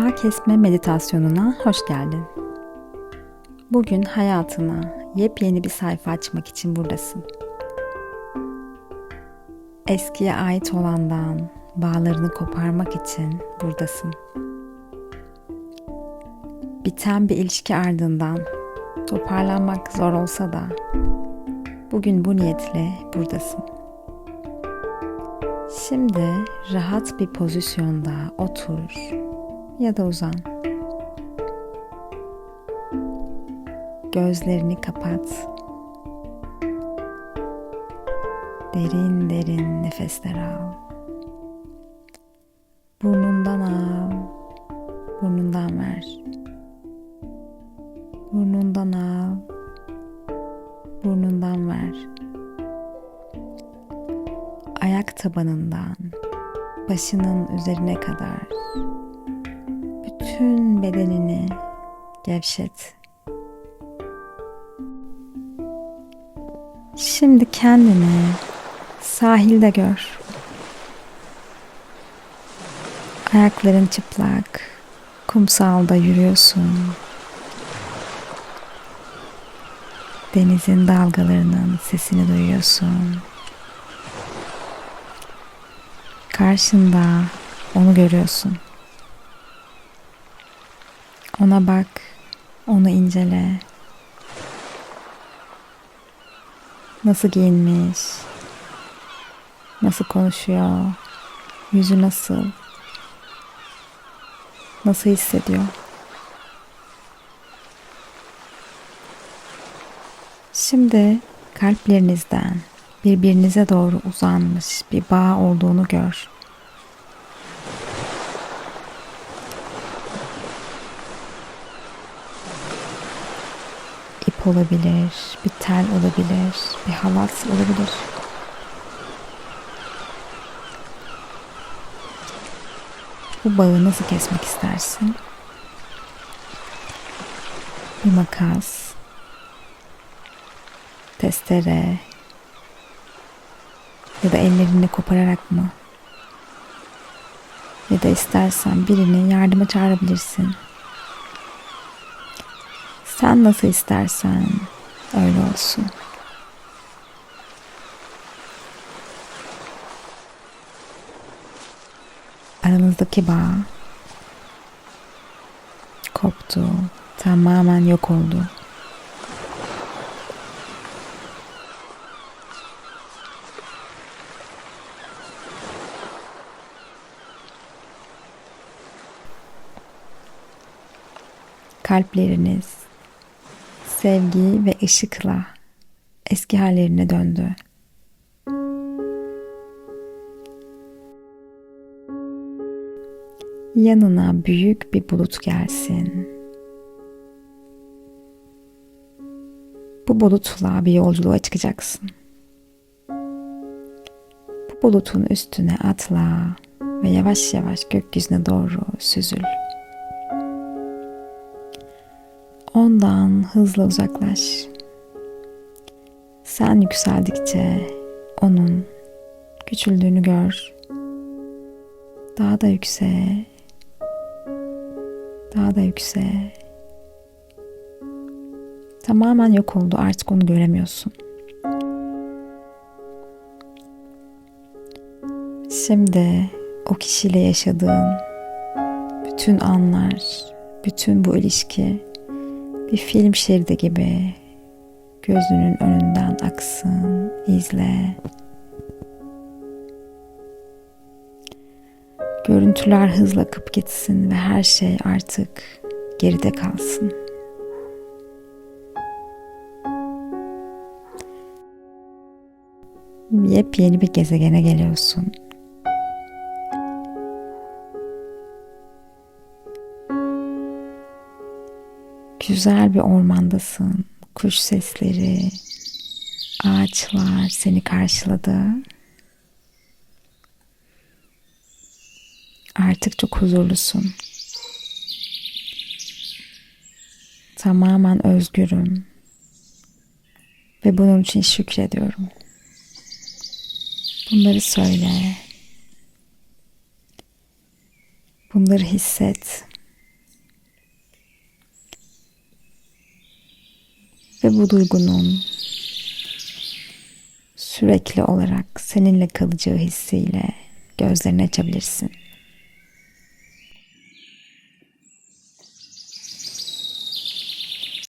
Bağ kesme meditasyonuna hoş geldin. Bugün hayatına yepyeni bir sayfa açmak için buradasın. Eskiye ait olandan bağlarını koparmak için buradasın. Biten bir ilişki ardından toparlanmak zor olsa da bugün bu niyetle buradasın. Şimdi rahat bir pozisyonda otur ya da uzan. Gözlerini kapat. Derin derin nefesler al. Burnundan al. Burnundan ver. Burnundan al. Burnundan ver. Ayak tabanından başının üzerine kadar bütün bedenini gevşet. Şimdi kendini sahilde gör. Ayakların çıplak, kumsalda yürüyorsun. Denizin dalgalarının sesini duyuyorsun. Karşında onu görüyorsun. Ona bak, onu incele. Nasıl giyinmiş? Nasıl konuşuyor? Yüzü nasıl? Nasıl hissediyor? Şimdi kalplerinizden birbirinize doğru uzanmış bir bağ olduğunu gör. Olabilir, bir tel olabilir, bir halat olabilir. Bu bağı nasıl kesmek istersin? Bir makas, testere ya da ellerini kopararak mı? Ya da istersen birini yardıma çağırabilirsin. Sen nasıl istersen öyle olsun. Aranızdaki bağ koptu, tamamen yok oldu. Kalpleriniz sevgi ve ışıkla eski hallerine döndü. Yanına büyük bir bulut gelsin. Bu bulutla bir yolculuğa çıkacaksın. Bu bulutun üstüne atla ve yavaş yavaş gökyüzüne doğru süzül. Ondan hızla uzaklaş. Sen yükseldikçe onun küçüldüğünü gör. Daha da yükseğe, daha da yükseğe. Tamamen yok oldu artık onu göremiyorsun. Şimdi o kişiyle yaşadığın bütün anlar, bütün bu ilişki bir film şeridi gibi gözünün önünden aksın, izle. Görüntüler hızla akıp gitsin ve her şey artık geride kalsın. Yepyeni bir gezegene geliyorsun. Güzel bir ormandasın. Kuş sesleri, ağaçlar seni karşıladı. Artık çok huzurlusun. Tamamen özgürüm. Ve bunun için şükrediyorum. Bunları söyle. Bunları hisset. ve bu duygunun sürekli olarak seninle kalacağı hissiyle gözlerini açabilirsin.